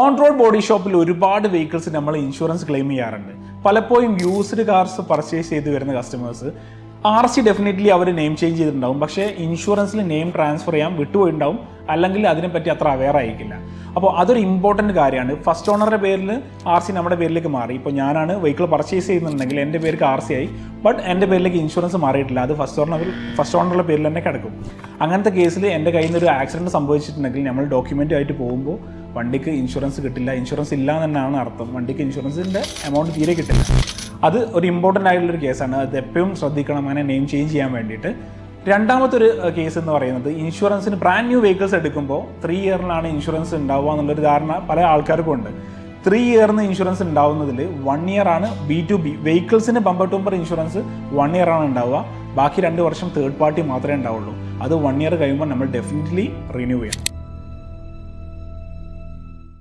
On road body ഷോപ്പിൽ ഒരുപാട് vehicles നമ്മൾ ഇൻഷുറൻസ് ക്ലെയിം ചെയ്യാറുണ്ട്. പലപ്പോഴും യൂസ്ഡ് കാർസ് പർച്ചേസ് ചെയ്ത് വരുന്ന കസ്റ്റമേഴ്സ് ആർ സി ഡെഫിനറ്റ്ലി അവർ നെയിം ചേഞ്ച് ചെയ്തിട്ടുണ്ടാവും. പക്ഷേ ഇൻഷുറൻസിൽ നെയിം ട്രാൻസ്ഫർ ചെയ്യാൻ വിട്ടുപോയിട്ടുണ്ടാവും. അല്ലെങ്കിൽ അതിനെപ്പറ്റി അത്ര അവെയർ ആയിരിക്കില്ല. അപ്പോൾ അതൊരു ഇമ്പോർട്ടന്റ് കാര്യമാണ്. ഫസ്റ്റ് ഓണറുടെ പേരിൽ ആർ സി നമ്മുടെ പേരിലേക്ക് മാറി. ഇപ്പോൾ ഞാനാണ് വെഹിക്കിൾ പർച്ചേസ് ചെയ്യുന്നുണ്ടെങ്കിൽ എന്റെ പേർക്ക് ആർ സി ആയി. ബട്ട് എന്റെ പേരിലേക്ക് ഇൻഷുറൻസ് മാറിയിട്ടില്ല. അത് ഫസ്റ്റ് ഓണർ ഫസ്റ്റ് ഓണറുടെ പേരിൽ തന്നെ കിടക്കും. അങ്ങനത്തെ കേസിൽ എന്റെ കയ്യിൽ നിന്ന് ഒരു ആക്സിഡന്റ് സംഭവിച്ചിട്ടുണ്ടെങ്കിൽ നമ്മൾ ഡോക്യുമെന്റ് ആയിട്ട് പോകുമ്പോൾ വണ്ടിക്ക് ഇൻഷുറൻസ് കിട്ടില്ല. ഇൻഷുറൻസ് ഇല്ല എന്നാണ് അർത്ഥം. വണ്ടിക്ക് ഇൻഷുറൻസിന്റെ എമൗണ്ട് തീരെ കിട്ടില്ല. അത് ഒരു ഇമ്പോർട്ടന്റ് ആയിട്ടുള്ളൊരു കേസാണ്. അത് എപ്പോഴും ശ്രദ്ധിക്കണം. അങ്ങനെ നെയിം ചേഞ്ച് ചെയ്യാൻ വേണ്ടിയിട്ട്. രണ്ടാമത്തെ ഒരു കേസ് എന്ന് പറയുന്നത് ഇൻഷുറൻസിന് ബ്രാൻഡ് ന്യൂ വെഹിക്കിൾസ് എടുക്കുമ്പോൾ ത്രീ ഇയറിലാണ് ഇൻഷുറൻസ് ഉണ്ടാവുക എന്നുള്ളൊരു ധാരണ പല ആൾക്കാർക്കും ഉണ്ട്. ത്രീ ഇയറിന് ഇൻഷുറൻസ് ഉണ്ടാവുന്നതിൽ വൺ ഇയർ ആണ് B to B വെഹിക്കിൾസിന് bumper to bumper insurance one year ആണ് ഉണ്ടാവുക. ബാക്കി രണ്ട് വർഷം തേർഡ് പാർട്ടി മാത്രമേ ഉണ്ടാവുള്ളൂ. അത് വൺ ഇയർ കഴിയുമ്പോൾ നമ്മൾ ഡെഫിനറ്റ്ലി റിന്യൂ ചെയ്യണം.